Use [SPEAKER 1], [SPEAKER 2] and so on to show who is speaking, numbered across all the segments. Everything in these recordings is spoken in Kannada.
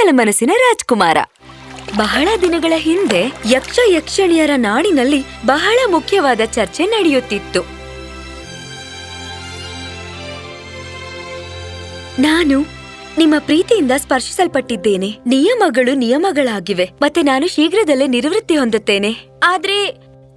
[SPEAKER 1] ಚಂಚಲ ಮನಸ್ಸಿನ ರಾಜ್ಕುಮಾರ. ಬಹಳ ದಿನಗಳ ಹಿಂದೆ ಯಕ್ಷ ಯಕ್ಷಣಿಯರ ನಾಡಿನಲ್ಲಿ ಬಹಳ ಮುಖ್ಯವಾದ ಚರ್ಚೆ ನಡೆಯುತ್ತಿತ್ತು. ನಾನು ನಿಮ್ಮ ಪ್ರೀತಿಯಿಂದ ಸ್ಪರ್ಶಿಸಲ್ಪಟ್ಟಿದ್ದೇನೆ. ನಿಯಮಗಳು ನಿಯಮಗಳಾಗಿವೆ. ಮತ್ತೆ ನಾನು ಶೀಘ್ರದಲ್ಲೇ ನಿವೃತ್ತಿ ಹೊಂದುತ್ತೇನೆ. ಆದ್ರೆ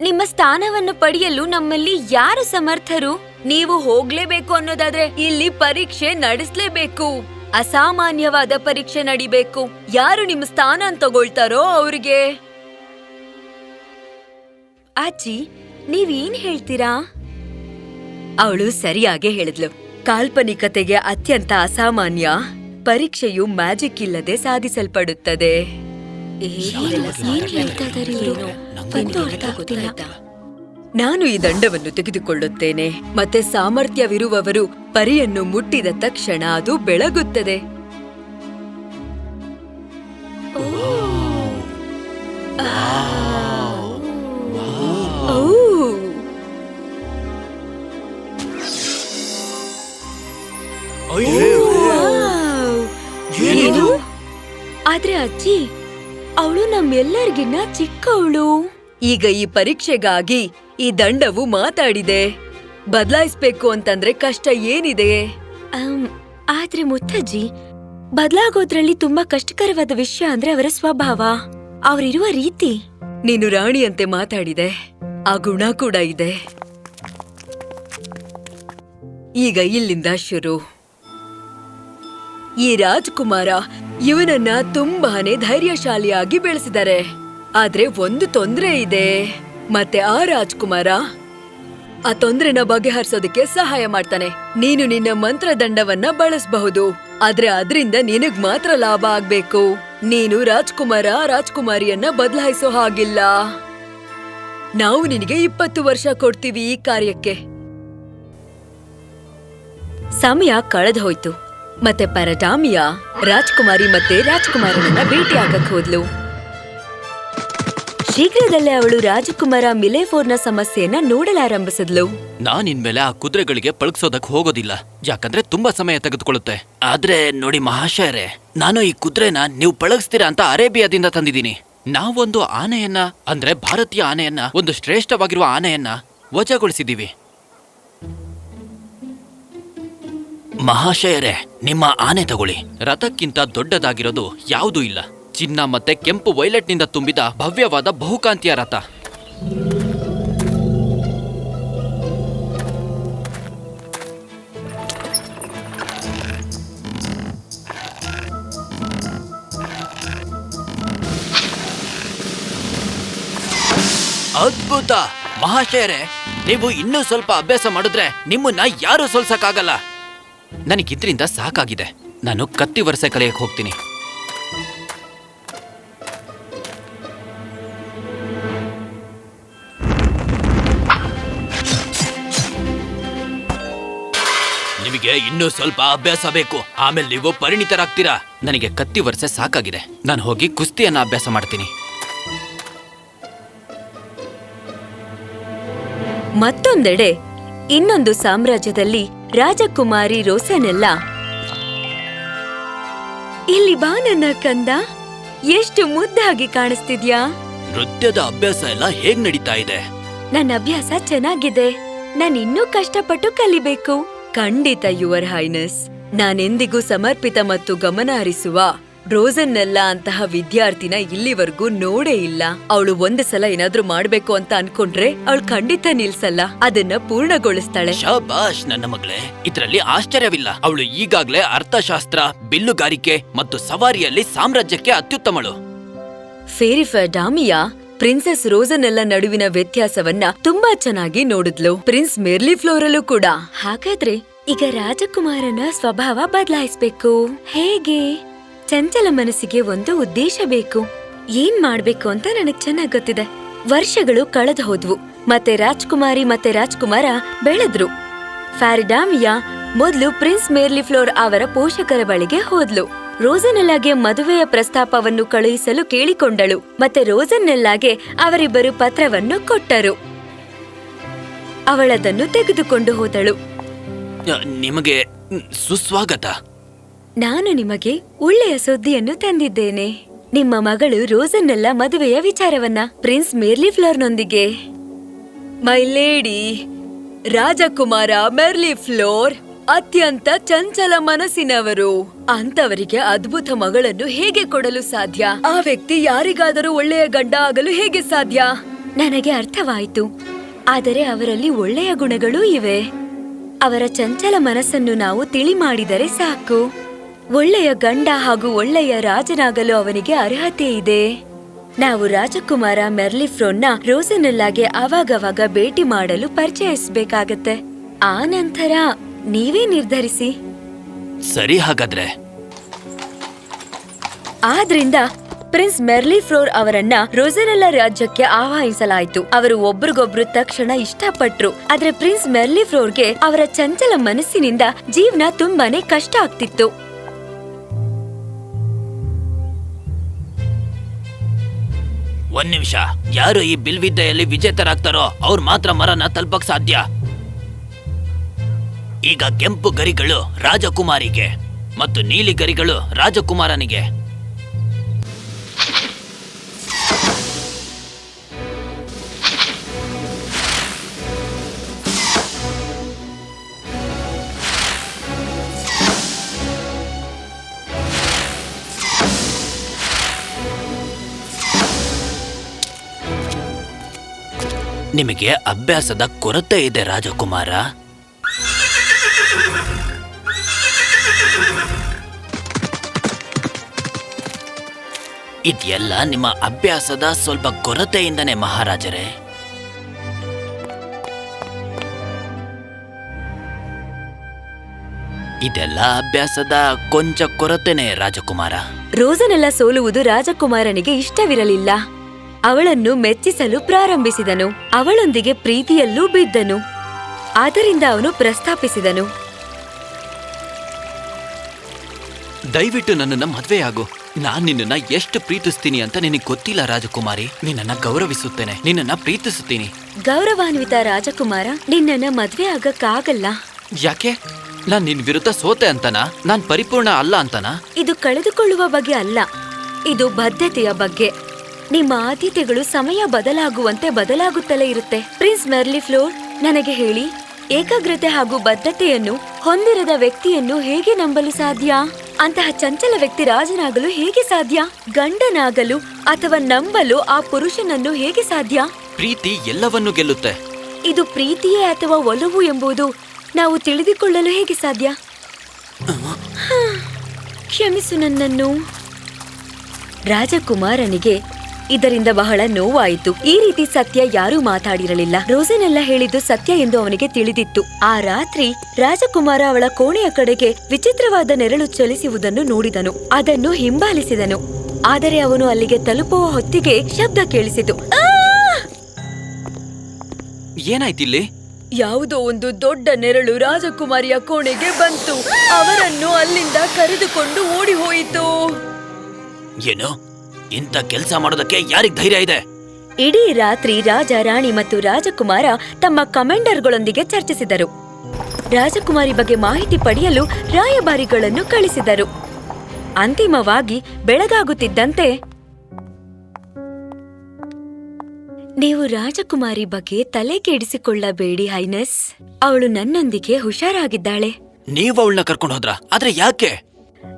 [SPEAKER 1] ನಿಮ್ಮ ಸ್ಥಾನವನ್ನು ಪಡೆಯಲು ನಮ್ಮಲ್ಲಿ ಯಾರು ಸಮರ್ಥರು? ನೀವು ಹೋಗ್ಲೇಬೇಕು ಅನ್ನೋದಾದ್ರೆ ಇಲ್ಲಿ ಪರೀಕ್ಷೆ ನಡೆಸ್ಲೇಬೇಕು. ಅಸಾಮಾನ್ಯವಾದ ಪರೀಕ್ಷೆ ನಡಿಬೇಕು. ಯಾರು ನಿಮ್ ಸ್ಥಾನ ತಗೊಳ್ತಾರೋ ಅವ್ರಿಗೆ? ಅಜ್ಜಿ ನೀವೇನ್ ಹೇಳ್ತೀರಾ? ಅವಳು ಸರಿಯಾಗಿ ಹೇಳಿದ್ಲು. ಕಾಲ್ಪನಿಕತೆಗೆ ಅತ್ಯಂತ ಅಸಾಮಾನ್ಯ. ಪರೀಕ್ಷೆಯು ಮ್ಯಾಜಿಕ್ ಇಲ್ಲದೆ ಸಾಧಿಸಲ್ಪಡುತ್ತದೆ. ನಾನು ಈ ದಂಡವನ್ನು ತೆಗೆದುಕೊಳ್ಳುತ್ತೇನೆ. ಮತ್ತೆ ಸಾಮರ್ಥ್ಯವಿರುವವರು ಪರಿಯನ್ನು ಮುಟ್ಟಿದ ತಕ್ಷಣ ಅದು ಬೆಳಗುತ್ತದೆ. ಆದ್ರೆ ಅಜ್ಜಿ ಅವಳು ನಮ್ಮೆಲ್ಲರಿಗಿನ್ನ ಚಿಕ್ಕವಳು. ಈಗ ಈ ಪರೀಕ್ಷೆಗಾಗಿ ಈ ದಂಡವು ಮಾತಾಡಿದೆ. ಬದಲಾಯಿಸ್ಬೇಕು ಅಂತಂದ್ರೆ ಕಷ್ಟ ಏನಿದೆ? ಆಮ್, ಆದ್ರೆ ಮುತ್ತಜ್ಜಿ ಬದಲಾಗೋದ್ರಲ್ಲಿ ತುಂಬಾ ಕಷ್ಟಕರವಾದ ವಿಷಯ ಅಂದ್ರೆ ಅವರ ಸ್ವಭಾವ ಅವರಿರುವ ರೀತಿ. ನೀನು ರಾಣಿಯಂತೆ ಮಾತಾಡಿದೆ ಆ ಗುಣ ಕೂಡ ಇದೆ. ಈಗ ಇಲ್ಲಿಂದ ಶುರು. ಈ ರಾಜ್ಕುಮಾರ ಇವನನ್ನ ತುಂಬಾನೇ ಧೈರ್ಯಶಾಲಿಯಾಗಿ ಬೆಳೆಸಿದ್ದಾರೆ. ಆದ್ರೆ ಒಂದು ತೊಂದ್ರೆ ಇದೆ. ಮತ್ತೆ ಆ ರಾಜ್ಕುಮಾರ ಆ ತೊಂದ್ರೆನ ಬಗೆಹರಿಸೋದಕ್ಕೆ ಸಹಾಯ ಮಾಡ್ತಾನೆ. ನೀನು ನಿನ್ನ ಮಂತ್ರದಂಡವನ್ನ ಬಳಸಬಹುದು. ಆದ್ರೆ ಅದರಿಂದ ನಿನಗ್ ಮಾತ್ರ ಲಾಭ ಆಗ್ಬೇಕು. ನೀನು ರಾಜ್ಕುಮಾರ ರಾಜ್ಕುಮಾರಿಯನ್ನ ಬದಲಾಯಿಸೋ ಹಾಗಿಲ್ಲ. ನಾವು ನಿನಗೆ ಇಪ್ಪತ್ತು ವರ್ಷ ಕೊಡ್ತೀವಿ ಈ ಕಾರ್ಯಕ್ಕೆ. ಸಮಯ ಕಳೆದು ಹೋಯ್ತು. ಮತ್ತೆ ಪರಟಾಮಿಯ ರಾಜ್ಕುಮಾರಿ ಮತ್ತೆ ರಾಜ್ಕುಮಾರನನ್ನ ಭೇಟಿಯಾಗಕ್ ಹೋದ್ಲು. ಶೀಘ್ರದಲ್ಲೇ ಅವಳು ರಾಜಕುಮಾರ ಮಿಲೆಫೋರ್ನ ಸಮಸ್ಯೆಯನ್ನ ನೋಡಲಾರಂಭಿಸಿದ್ಲು.
[SPEAKER 2] ನಾನು ಇನ್ಮೇಲೆ ಆ ಕುದುರೆಗಳಿಗೆ ಪಳಗ್ಸೋದಕ್ ಹೋಗೋದಿಲ್ಲ. ಯಾಕಂದ್ರೆ ತುಂಬಾ ಸಮಯ ತೆಗೆದುಕೊಳ್ಳುತ್ತೆ. ಆದ್ರೆ ನೋಡಿ ಮಹಾಶಯರೇ, ನಾನು ಈ ಕುದುರೆನ ನೀವು ಪಳಗಿಸ್ತೀರಾ ಅಂತ ಅರೇಬಿಯಾದಿಂದ ತಂದಿದ್ದೀನಿ. ನಾವೊಂದು ಆನೆಯನ್ನ, ಅಂದ್ರೆ ಭಾರತೀಯ ಆನೆಯನ್ನ, ಒಂದು ಶ್ರೇಷ್ಠವಾಗಿರುವ ಆನೆಯನ್ನ ವಜಾಗೊಳಿಸಿದ್ದೀವಿ. ಮಹಾಶಯರೇ, ನಿಮ್ಮ ಆನೆ ತಗೊಳ್ಳಿ. ರಥಕ್ಕಿಂತ ದೊಡ್ಡದಾಗಿರೋದು ಯಾವುದೂ ಇಲ್ಲ. ಚಿನ್ನ ಮತ್ತೆ ಕೆಂಪು ವೈಲೆಟ್ನಿಂದ ತುಂಬಿದ ಭವ್ಯವಾದ ಬಹುಕಾಂತಿಯ ರಥ. ಅದ್ಭುತ! ಮಹಾಶಯರೇ, ನೀವು ಇನ್ನೂ ಸ್ವಲ್ಪ ಅಭ್ಯಾಸ ಮಾಡಿದ್ರೆ ನಿಮ್ಮನ್ನ ಯಾರು ಸೋಲ್ಸಕ್ಕಾಗಲ್ಲ. ನನಗಿದ್ರಿಂದ ಸಾಕಾಗಿದೆ. ನಾನು ಕತ್ತಿ ವರ್ಷ ಕಲಿಯಕ್ಕೆ ಹೋಗ್ತೀನಿ. ನಿಮಗೆ ಇನ್ನೂ ಸ್ವಲ್ಪ ಅಭ್ಯಾಸ ಬೇಕು. ಆಮೇಲೆ ನೀವು ಪರಿಣಿತರಾಗ್ತೀರಾ? ನನಗೆ ಕತ್ತಿ ವರ್ಷ ಸಾಕಾಗಿದೆ. ನಾನು ಹೋಗಿ ಕುಸ್ತಿಯನ್ನ ಅಭ್ಯಾಸ ಮಾಡ್ತೀನಿ.
[SPEAKER 1] ಮತ್ತೊಂದೆಡೆ ಇನ್ನೊಂದು ಸಾಮ್ರಾಜ್ಯದಲ್ಲಿ ರಾಜಕುಮಾರಿ ರೋಸನೆಲ್ಲ. ಇಲ್ಲಿ ಬಾ ನನ್ನ ಕಂದ ಎಷ್ಟು ಮುದ್ದಾಗಿ ಕಾಣಿಸ್ತಿದ್ಯಾ?
[SPEAKER 2] ನೃತ್ಯದ ಅಭ್ಯಾಸ ಎಲ್ಲ ಹೇಗ್ ನಡೀತಾ ಇದೆ?
[SPEAKER 1] ನನ್ನ ಅಭ್ಯಾಸ ಚೆನ್ನಾಗಿದೆ. ನಾನು ಇನ್ನೂ ಕಷ್ಟಪಟ್ಟು ಕಲಿಬೇಕು. ಖಂಡಿತ ಯುವರ್ ಹೈನಸ್. ನಾನೆಂದಿಗೂ ಸಮರ್ಪಿತ ಮತ್ತು ಗಮನ ಹರಿಸುವ ರೋಸನ್ನೆಲ್ಲ ಅಂತಹ ವಿದ್ಯಾರ್ಥಿನ ಇಲ್ಲಿವರೆಗೂ ನೋಡೇ ಇಲ್ಲ. ಅವಳು ಒಂದು ಸಲ ಏನಾದ್ರೂ ಮಾಡ್ಬೇಕು ಅಂತ ಅನ್ಕೊಂಡ್ರೆ ಅವಳು ಖಂಡಿತ ನಿಲ್ಸಲ್ಲ. ಅದನ್ನ ಪೂರ್ಣಗೊಳಿಸ್ತಾಳೆ.
[SPEAKER 2] ಶಾಬಾಷ್ ನನ್ನ ಮಗಳೇ ಇದರಲ್ಲಿ ಆಶ್ಚರ್ಯವಿಲ್ಲ. ಅವಳು ಈಗಾಗ್ಲೇ ಅರ್ಥಶಾಸ್ತ್ರ ಬಿಲ್ಲುಗಾರಿಕೆ ಮತ್ತು ಸವಾರಿಯಲ್ಲಿ ಸಾಮ್ರಾಜ್ಯಕ್ಕೆ ಅತ್ಯುತ್ತಮಳು.
[SPEAKER 1] ಫೇರಿಫರ್ ಡಾಮಿಯಾ ಪ್ರಿನ್ಸೆಸ್ ರೋಸನೆಲ್ಲ ನಡುವಿನ ವ್ಯತ್ಯಾಸವನ್ನ ತುಂಬಾ ಚೆನ್ನಾಗಿ ನೋಡಿದ್ಲು. ಪ್ರಿನ್ಸ್ ಮೆರ್ಲಿ ಫ್ಲೋರಲ್ಲೂ ಕೂಡ. ಹಾಗಾದ್ರೆ ಈಗ ರಾಜಕುಮಾರನ ಸ್ವಭಾವ ಬದಲಾಯಿಸ್ಬೇಕು. ಹೇಗೆ? ಚಂಚಲ ಮನಸ್ಸಿಗೆ ಒಂದು ಉದ್ದೇಶ ಬೇಕು. ಏನ್ ಮಾಡ್ಬೇಕು ಅಂತ ನನಗ್ ಚೆನ್ನಾಗ್ ಗೊತ್ತಿದೆ. ವರ್ಷಗಳು ಕಳೆದು ಹೋದ್ವು. ಮತ್ತೆ ರಾಜ್ಕುಮಾರಿ ಮತ್ತೆ ರಾಜ್ಕುಮಾರ ಬೆಳೆದ್ರು. ಫ್ಯಾರಿಡಾಮಿಯಾ ಮೊದಲು ಪ್ರಿನ್ಸ್ ಮೇರ್ಲಿ ಫ್ಲೋರ್ ಅವರ ಪೋಷಕರ ಬಳಿಗೆ ಹೋದ್ಲು. ರೋಸನೆಲ್ಲಾಗೆ ಮದುವೆಯ ಪ್ರಸ್ತಾಪವನ್ನು ಕಳುಹಿಸಲು ಕೇಳಿಕೊಂಡಳು ಮತ್ತೆ ರೋಸನ್ನೆಲ್ಲಾಗೆ ಅವರಿಬ್ಬರು ಪತ್ರವನ್ನು ಕೊಟ್ಟರು. ಅವಳದನ್ನು ತೆಗೆದುಕೊಂಡು ಹೋದಳು.
[SPEAKER 2] ನಿಮಗೆ ಸುಸ್ವಾಗತ.
[SPEAKER 1] ನಾನು ನಿಮಗೆ ಒಳ್ಳೆಯ ಸುದ್ದಿಯನ್ನು ತಂದಿದ್ದೇನೆ. ನಿಮ್ಮ ಮಗಳು ರೋಸನ್ನೆಲ್ಲ ಮದುವೆಯ ವಿಚಾರವನ್ನ ಪ್ರಿನ್ಸ್ ಮೇರ್ಲಿ ಫ್ಲೋರ್ನೊಂದಿಗೆ ಮೈ ಲೇಡಿ ರಾಜಕುಮಾರ ಮೆರ್ಲಿ ಫ್ಲೋರ್ ಅತ್ಯಂತ ಚಂಚಲ ಮನಸ್ಸಿನವರು. ಅಂತವರಿಗೆ ಅದ್ಭುತ ಮಗಳನ್ನು ಹೇಗೆ ಕೊಡಲು ಸಾಧ್ಯ? ಆ ವ್ಯಕ್ತಿ ಯಾರಿಗಾದರೂ ಒಳ್ಳೆಯ ಗಂಡ ಆಗಲು ಹೇಗೆ ಸಾಧ್ಯ? ನನಗೆ ಅರ್ಥವಾಯಿತು. ಆದರೆ ಅವರಲ್ಲಿ ಒಳ್ಳೆಯ ಗುಣಗಳೂ ಇವೆ. ಅವರ ಚಂಚಲ ಮನಸ್ಸನ್ನು ನಾವು ತಿಳಿ ಮಾಡಿದರೆ ಸಾಕು. ಒಳ್ಳೆಯ ಗಂಡ ಹಾಗೂ ಒಳ್ಳೆಯ ರಾಜನಾಗಲು ಅವನಿಗೆ ಅರ್ಹತೆ ಇದೆ. ನಾವು ರಾಜಕುಮಾರ ಮೆರ್ಲಿಫ್ರೋನ್ನ ರೋಸನೆಲ್ಲಾಗೆ ಆವಾಗವಾಗ ಭೇಟಿ ಮಾಡಲು ಪರಿಚಯಿಸಬೇಕಾಗತ್ತೆ. ಆ ನಂತರ ನೀವೇ ನಿರ್ಧರಿಸಿ.
[SPEAKER 2] ಸರಿ ಹಾಗಾದ್ರೆ.
[SPEAKER 1] ಆದ್ರಿಂದ ಪ್ರಿನ್ಸ್ ಮೆರ್ಲಿ ಫ್ಲೋರ್ ಅವರನ್ನ ರೋಸೆನೆಲ್ಲ ರಾಜ್ಯಕ್ಕೆ ಆಹ್ವಾನಿಸಲಾಯಿತು ಅವರು ಒಬ್ರಿಗೊಬ್ರು ತಕ್ಷಣ ಇಷ್ಟಪಟ್ರು. ಆದ್ರೆ ಪ್ರಿನ್ಸ್ ಮೆರ್ಲಿ ಫ್ಲೋರ್ಗೆ ಅವರ ಚಂಚಲ ಮನಸ್ಸಿನಿಂದ ಜೀವನ ತುಂಬಾನೇ ಕಷ್ಟ ಆಗ್ತಿತ್ತು.
[SPEAKER 2] ಒಂದ್ ನಿಮಿಷ. ಯಾರು ಈ ಬಿಲ್ವಿದ್ದೆಯಲ್ಲಿ ವಿಜೇತರಾಗ್ತಾರೋ ಅವ್ರು ಮಾತ್ರ ಮರನ ತಲುಪಕ್ ಸಾಧ್ಯ. ಈಗ ಕೆಂಪು ಗರಿಗಳು ರಾಜಕುಮಾರಿಗೆ ಮತ್ತು ನೀಲಿ ಗರಿಗಳು ರಾಜಕುಮಾರನಿಗೆ. ನಿಮಗೆ ಅಭ್ಯಾಸದ ಕೊರತೆ ಇದೆ ರಾಜಕುಮಾರ. ಇದೆಲ್ಲ ನಿಮ್ಮ ಅಭ್ಯಾಸದ ಸ್ವಲ್ಪ ಕೊರತೆಯಿಂದನೇ ಮಹಾರಾಜರೇ. ಇದೆಲ್ಲ ಅಭ್ಯಾಸದ ಕೊಂಚ ಕೊರತೆನೇ ರಾಜಕುಮಾರ.
[SPEAKER 1] ರೋಸನೆಲ್ಲ ಸೋಲುವುದು ರಾಜಕುಮಾರನಿಗೆ ಇಷ್ಟವಿರಲಿಲ್ಲ. ಅವಳನ್ನು ಮೆಚ್ಚಿಸಲು ಪ್ರಾರಂಭಿಸಿದನು. ಅವಳೊಂದಿಗೆ ಪ್ರೀತಿಯಲ್ಲೂ ಬಿದ್ದನು. ಆದ್ದರಿಂದ ಅವನು ಪ್ರಸ್ತಾಪಿಸಿದನು.
[SPEAKER 2] ದಯವಿಟ್ಟು ನನ್ನನ್ನು ಮದ್ವೆಯಾಗು. ನಾನ್ ನಿನ್ನನ್ನ ಎಷ್ಟು ಪ್ರೀತಿಸ್ತೀನಿ ಅಂತ ನಿನಗೆ ಗೊತ್ತಿಲ್ಲ ರಾಜಕುಮಾರಿ. ನಿನ್ನನ್ನ ಗೌರವಿಸುತ್ತೇನೆ. ನಿನ್ನನ್ನ ಪ್ರೀತಿಸುತ್ತೀನಿ.
[SPEAKER 1] ಗೌರವಾನ್ವಿತ ರಾಜಕುಮಾರ ನಿನ್ನನ್ನ ಮದ್ವೆ ಆಗಕ್ಕಾಗಲ್ಲ.
[SPEAKER 2] ಯಾಕೆ? ನಾನ್ ನಿನ್ ವಿರುದ್ಧ ಸೋತೆ ಅಂತನಾ? ನಾನ್ ಪರಿಪೂರ್ಣ ಅಲ್ಲ ಅಂತನಾ?
[SPEAKER 1] ಇದು ಕಳೆದುಕೊಳ್ಳುವ ಬಗ್ಗೆ ಅಲ್ಲ. ಇದು ಬದ್ಧತೆಯ ಬಗ್ಗೆ. ನಿಮ್ಮ ಆದ್ಯತೆಗಳು ಸಮಯ ಬದಲಾಗುವಂತೆ ಬದಲಾಗುತ್ತಲೇ ಇರುತ್ತೆ. ಪ್ರಿನ್ಸ್ ಮೆರ್ಲಿ ಫ್ಲೋರ್ ನನಗೆ ಹೇಳಿ ಏಕಾಗ್ರತೆ ಹಾಗೂ ಬದ್ಧತೆಯನ್ನು ಹೊಂದಿರದ ವ್ಯಕ್ತಿಯನ್ನು ಹೇಗೆ ನಂಬಲು ಸಾಧ್ಯ? ಅಂತಹ ಚಂಚಲ ವ್ಯಕ್ತಿ ರಾಜನಾಗಲು ಹೇಗೆ ಸಾಧ್ಯ? ಗಂಡನಾಗಲು ಅಥವಾ ನಂಬಲು ಆ ಪುರುಷನನ್ನು ಹೇಗೆ ಸಾಧ್ಯ?
[SPEAKER 2] ಪ್ರೀತಿ ಎಲ್ಲವನ್ನು ಗೆಲ್ಲುತ್ತೆ.
[SPEAKER 1] ಇದು ಪ್ರೀತಿಯೇ ಅಥವಾ ಒಲವು ಎಂಬುದು ನಾವು ತಿಳಿದುಕೊಳ್ಳಲು ಹೇಗೆ ಸಾಧ್ಯ? ಹಾ, ಕ್ಷಮಿಸು ನನ್ನನ್ನು. ರಾಜಕುಮಾರನಿಗೆ ಇದರಿಂದ ಬಹಳ ನೋವಾಯಿತು. ಈ ರೀತಿ ಸತ್ಯ ಯಾರೂ ಮಾತಾಡಿರಲಿಲ್ಲ. ರೋಸನೆಲ್ಲ ಹೇಳಿದ್ದು ಸತ್ಯ ಎಂದು ಅವನಿಗೆ ತಿಳಿದಿತ್ತು. ಆ ರಾತ್ರಿ ರಾಜಕುಮಾರ ಅವಳ ಕೋಣೆಯ ಕಡೆಗೆ ವಿಚಿತ್ರವಾದ ನೆರಳು ಚಲಿಸುವುದನ್ನು ನೋಡಿದನು. ಅದನ್ನು ಹಿಂಬಾಲಿಸಿದನು. ಆದರೆ ಅವನು ಅಲ್ಲಿಗೆ ತಲುಪುವ ಹೊತ್ತಿಗೆ ಶಬ್ದ ಕೇಳಿಸಿತು!
[SPEAKER 2] ಏನಾಯ್ತಿಲ್ಲಿ?
[SPEAKER 1] ಯಾವುದೋ ಒಂದು ದೊಡ್ಡ ನೆರಳು ರಾಜಕುಮಾರಿಯ ಕೋಣೆಗೆ ಬಂತು. ಅವರನ್ನು ಅಲ್ಲಿಂದ ಕರೆದುಕೊಂಡು ಓಡಿ ಹೋಯಿತು.
[SPEAKER 2] ಏನು? ಇಂಥ ಕೆಲಸ ಮಾಡೋದಕ್ಕೆ ಯಾರಿಗ್ ಧೈರ್ಯ ಇದೆ?
[SPEAKER 1] ಇಡೀ ರಾತ್ರಿ ರಾಜ ರಾಣಿ ಮತ್ತು ರಾಜಕುಮಾರ ತಮ್ಮ ಕಮಾಂಡರ್ಗಳೊಂದಿಗೆ ಚರ್ಚಿಸಿದರು. ರಾಜಕುಮಾರಿ ಬಗ್ಗೆ ಮಾಹಿತಿ ಪಡೆಯಲು ರಾಯಭಾರಿಗಳನ್ನು ಕಳಿಸಿದರು. ಅಂತಿಮವಾಗಿ ಬೆಳಗಾಗುತ್ತಿದ್ದಂತೆ ನೀವು ರಾಜಕುಮಾರಿ ಬಗ್ಗೆ ತಲೆ ಕೆಡಿಸಿಕೊಳ್ಳಬೇಡಿ ಹೈನಸ್. ಅವಳು ನನ್ನೊಂದಿಗೆ ಹುಷಾರಾಗಿದ್ದಾಳೆ.
[SPEAKER 2] ನೀವು ಅವಳನ್ನ ಕರ್ಕೊಂಡು ಹೋದ್ರ? ಆದ್ರೆ ಯಾಕೆ?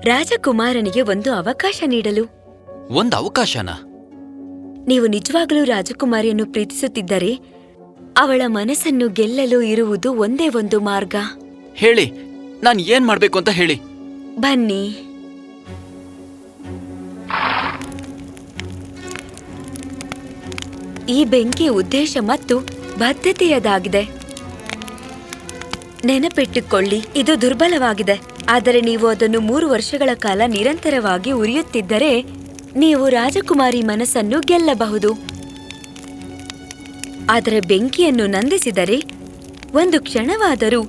[SPEAKER 1] ರಾಜಕುಮಾರನಿಗೆ ಒಂದು ಅವಕಾಶ ನೀಡಲು.
[SPEAKER 2] ಒಂದ್ ಅವಕಾಶನ?
[SPEAKER 1] ನೀವು ನಿಜವಾಗಲೂ ರಾಜಕುಮಾರಿಯನ್ನು ಪ್ರೀತಿಸುತ್ತಿದ್ದರೆ ಅವಳ ಮನಸ್ಸನ್ನು ಗೆಲ್ಲಲು ಇರುವುದು ಒಂದೇ ಒಂದು ಮಾರ್ಗ.
[SPEAKER 2] ಹೇಳಿ ನಾನು ಏನ್ ಮಾಡ್ಬೇಕು ಅಂತ ಹೇಳಿ.
[SPEAKER 1] ಬನ್ನಿ. ಈ ಬೆಂಕಿ ಉದ್ದೇಶ ಮತ್ತು ಬದ್ಧತೆಯದಾಗಿದೆ. ನೆನಪಿಟ್ಟುಕೊಳ್ಳಿ ಇದು ದುರ್ಬಲವಾಗಿದೆ. ಆದರೆ ನೀವು ಅದನ್ನು ಮೂರು ವರ್ಷಗಳ ಕಾಲ ನಿರಂತರವಾಗಿ ಉರಿಯುತ್ತಿದ್ದರೆ ನೀವು ರಾಜಕುಮಾರಿ ಮನಸ್ಸನ್ನು ಗೆಲ್ಲಬಹುದು. ಆದರೆ ಬೆಂಕಿಯನ್ನು ನಂದಿಸಿದರೆ ಒಂದು ಕ್ಷಣವಾದರೂ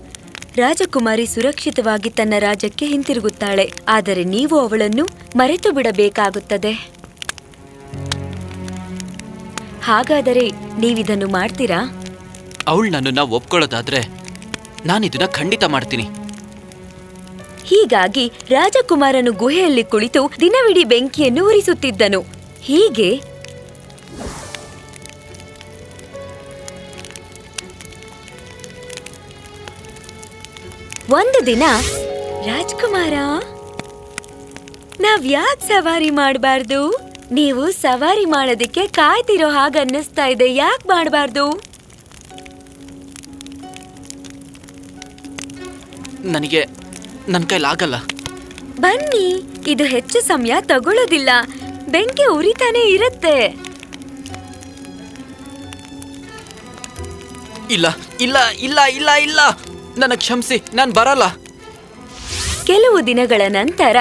[SPEAKER 1] ರಾಜಕುಮಾರಿ ಸುರಕ್ಷಿತವಾಗಿ ತನ್ನ ರಾಜಕ್ಕೆ ಹಿಂತಿರುಗುತ್ತಾಳೆ. ಆದರೆ ನೀವು ಅವಳನ್ನು ಮರೆತು ಬಿಡಬೇಕಾಗುತ್ತದೆ. ಹಾಗಾದರೆ ನೀವಿದನ್ನು ಮಾಡ್ತೀರಾ?
[SPEAKER 2] ಅವಳು ನನ್ನನ್ನು ಒಪ್ಕೊಳ್ಳೋದಾದ್ರೆ ನಾನು ಇದನ್ನ ಖಂಡಿತ ಮಾಡ್ತೀನಿ.
[SPEAKER 1] ಹೀಗಾಗಿ ರಾಜಕುಮಾರನು ಗುಹೆಯಲ್ಲಿ ಕುಳಿತು ದಿನವಿಡೀ ಬೆಂಕಿಯನ್ನು ಉರಿಸುತ್ತಿದ್ದನು. ಹೀಗೆ ಒಂದು ದಿನ ರಾಜ್ಕುಮಾರ, ನಾವ್ ಯಾಕ್ ಸವಾರಿ ಮಾಡಬಾರ್ದು? ನೀವು ಸವಾರಿ ಮಾಡೋದಿಕ್ಕೆ ಕಾಯ್ತಿರೋ ಹಾಗೆ ಅನ್ನಿಸ್ತಾ ಇದೆ, ಯಾಕ್ ಮಾಡಬಾರ್ದು?
[SPEAKER 2] ನನಗೆ ನನ್ನ ಕೈಲಾಗಲ್ಲ
[SPEAKER 1] ಬನ್ನಿ ಇದು ಹೆಚ್ಚು ಸಮಯ ತಗೊಳ್ಳೋದಿಲ್ಲ. ಬೆಂಕಿ ಉರಿತಾನೆ ಇರುತ್ತೆ.
[SPEAKER 2] ಇಲ್ಲ ಇಲ್ಲ ಇಲ್ಲ ಇಲ್ಲ ಇಲ್ಲ. ನನ್ನ ಕ್ಷಮಿಸಿ ನಾನು ಬರಲ್ಲ.
[SPEAKER 1] ಕೆಲವು ದಿನಗಳ ನಂತರ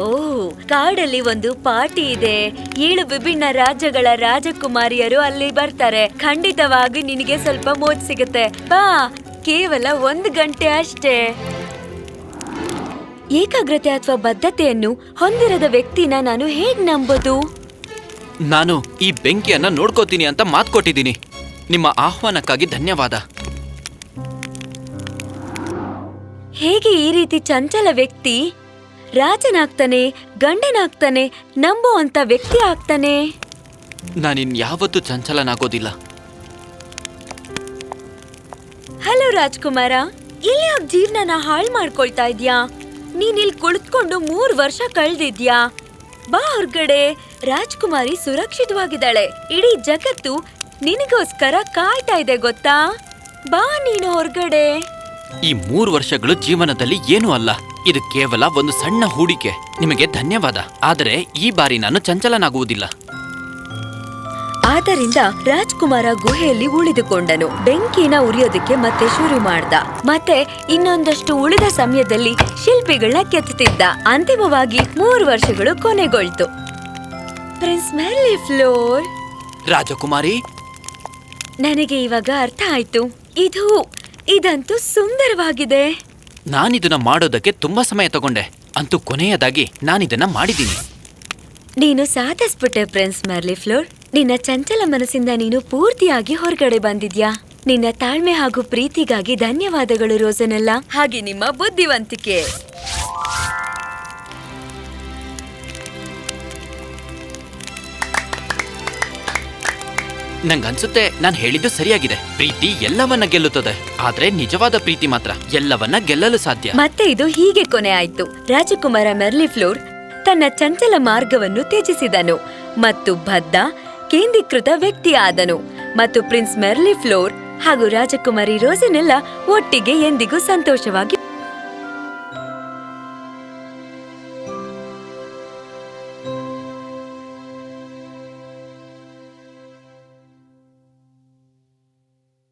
[SPEAKER 1] ಓ ಕಾಡಲ್ಲಿ ಒಂದು ಪಾರ್ಟಿ ಇದೆ. ಏಳು ವಿಭಿನ್ನ ರಾಜ್ಯಗಳ ರಾಜಕುಮಾರಿಯರು ಅಲ್ಲಿ ಬರ್ತಾರೆ. ಖಂಡಿತವಾಗಿ ನಿನಗೆ ಸ್ವಲ್ಪ ಮೋಜ್ ಸಿಗುತ್ತೆ. ಬಾ ಕೇವಲ ಒಂದು ಗಂಟೆ ಅಷ್ಟೇ. ಏಕಾಗ್ರತೆ ಅಥವಾ ಬದ್ಧತೆಯನ್ನು ಹೊಂದಿರದ ವ್ಯಕ್ತಿನ ನಾನು ಹೇಗ್ ನಂಬೋದು?
[SPEAKER 2] ನಾನು ಈ ಬೆಂಕಿಯನ್ನ ನೋಡ್ಕೋತೀನಿ ಅಂತ ಮಾತು ಕೊಟ್ಟಿದ್ದೀನಿ. ನಿಮ್ಮ ಆಹ್ವಾನಕ್ಕಾಗಿ ಧನ್ಯವಾದ.
[SPEAKER 1] ಹೇಗೆ ಈ ರೀತಿ ಚಂಚಲ ವ್ಯಕ್ತಿ? ರಾಜನಾಗ್ತಾನೆ ಗಂಡನಾಗ್ತಾನೆ ನಂಬೋ ಅಂತ ವ್ಯಕ್ತಿ ಆಗ್ತಾನೆ?
[SPEAKER 2] ನಾನಿನ್ ಯಾವತ್ತೂ ಚಂಚಲನಾಗೋದಿಲ್ಲ.
[SPEAKER 1] ಹಲೋ ರಾಜ್ಕುಮಾರ ಇಲ್ಲಿ ಯಾಕ್ ಜೀವನನ ಹಾಳು ಮಾಡ್ಕೊಳ್ತಾ ಇದ್ಯಾ? ನೀನ್ ಇಲ್ಲಿ ಕುಳಿತುಕೊಂಡು ಮೂರ್ ವರ್ಷ ಕಳ್ದಿದ್ಯಾ? ಬಾ ಹೊರ್ಗಡೆ. ರಾಜ್ಕುಮಾರಿ ಸುರಕ್ಷಿತವಾಗಿದ್ದಾಳೆ. ಇಡೀ ಜಗತ್ತು ನಿನಗೋಸ್ಕರ ಕಾಯ್ತಾ ಇದೆ ಗೊತ್ತಾ? ಬಾ ನೀನು ಹೊರ್ಗಡೆ.
[SPEAKER 2] ಈ ಮೂರು ವರ್ಷಗಳು ಜೀವನದಲ್ಲಿ ಏನೂ ಅಲ್ಲ. ಇದು ಕೇವಲ ಒಂದು ಸಣ್ಣ ಹೂಡಿಕೆ. ನಿಮಗೆ ಧನ್ಯವಾದ. ಆದರೆ ಈ ಬಾರಿ ನಾನು ಚಂಚಲನಾಗುವುದಿಲ್ಲ.
[SPEAKER 1] ಆದ್ದರಿಂದ ರಾಜ್ಕುಮಾರ ಗುಹೆಯಲ್ಲಿ ಉಳಿದುಕೊಂಡನು. ಬೆಂಕಿನ ಉರಿಯೋದಕ್ಕೆ ಮತ್ತೆ ಶುರು ಮಾಡ್ದ. ಮತ್ತೆ ಇನ್ನೊಂದಷ್ಟು ಉಳಿದ ಸಮಯದಲ್ಲಿ ಶಿಲ್ಪಿಗಳನ್ನ ಕೆತ್ತುತ್ತಿದ್ದ ಅಂತಿಮವಾಗಿ ಮೂರು ವರ್ಷಗಳು ಕೊನೆಗೊಳ್ತು. ಪ್ರಿನ್ಸ್ ಮೆರ್ಲಿ ಫ್ಲೋರ್
[SPEAKER 2] ರಾಜಕುಮಾರಿ.
[SPEAKER 1] ನನಗೆ ಇವಾಗ ಅರ್ಥ ಆಯ್ತು. ಇದು ಇದಂತೂ ಸುಂದರವಾಗಿದೆ.
[SPEAKER 2] ನಾನಿದನ್ನ ಮಾಡೋದಕ್ಕೆ ತುಂಬಾ ಸಮಯ ತಗೊಂಡೆ. ಅಂತೂ ಕೊನೆಯದಾಗಿ ನಾನಿದನ್ನ ಮಾಡಿದ್ದೀನಿ.
[SPEAKER 1] ನೀನು ಸಾಧಿಸ್ಬಿಟ್ಟೆ ಪ್ರಿನ್ಸ್ ಮೆರ್ಲಿ ಫ್ಲೋರ್ ನಿನ್ನ ಚಂಚಲ ಮನಸ್ಸಿಂದ ನೀನು ಪೂರ್ತಿಯಾಗಿ ಹೊರಗಡೆ ಬಂದಿದ್ಯಾ? ನಿನ್ನ ತಾಳ್ಮೆ ಹಾಗೂ ಪ್ರೀತಿಗಾಗಿ ಧನ್ಯವಾದಗಳು ರೋಸನೆಲ್ಲ. ಹಾಗೆ ನಿಮ್ಮ ಬುದ್ಧಿವಂತಿಕೆ.
[SPEAKER 2] ನಂಗನ್ಸುತ್ತೆ ನಾನು ಹೇಳಿದ್ದು ಸರಿಯಾಗಿದೆ. ಪ್ರೀತಿ ಎಲ್ಲವನ್ನ ಗೆಲ್ಲುತ್ತದೆ. ಆದ್ರೆ ನಿಜವಾದ ಪ್ರೀತಿ ಮಾತ್ರ. ಎಲ್ಲವನ್ನ ಗೆಲ್ಲಲು ಸಾಧ್ಯ.
[SPEAKER 1] ಮತ್ತೆ ಇದು ಹೀಗೆ ಕೊನೆ ಆಯ್ತು. ರಾಜಕುಮಾರ ಮೆರ್ಲಿ ಫ್ಲೋರ್ ತನ್ನ ಚಂಚಲ ಮಾರ್ಗವನ್ನು ತ್ಯಜಿಸಿದನು. ಮತ್ತು ಬದ್ಧ ಕೇಂದ್ರೀಕೃತ ವ್ಯಕ್ತಿಯಾದನು. ಮತ್ತು ಪ್ರಿನ್ಸ್ ಮೆರ್ಲಿ ಫ್ಲೋರ್ ಹಾಗೂ ರಾಜಕುಮಾರಿ ರೋಸಿನೆಲ್ಲ ಒಟ್ಟಿಗೆ ಎಂದಿಗೂ ಸಂತೋಷವಾಗಿ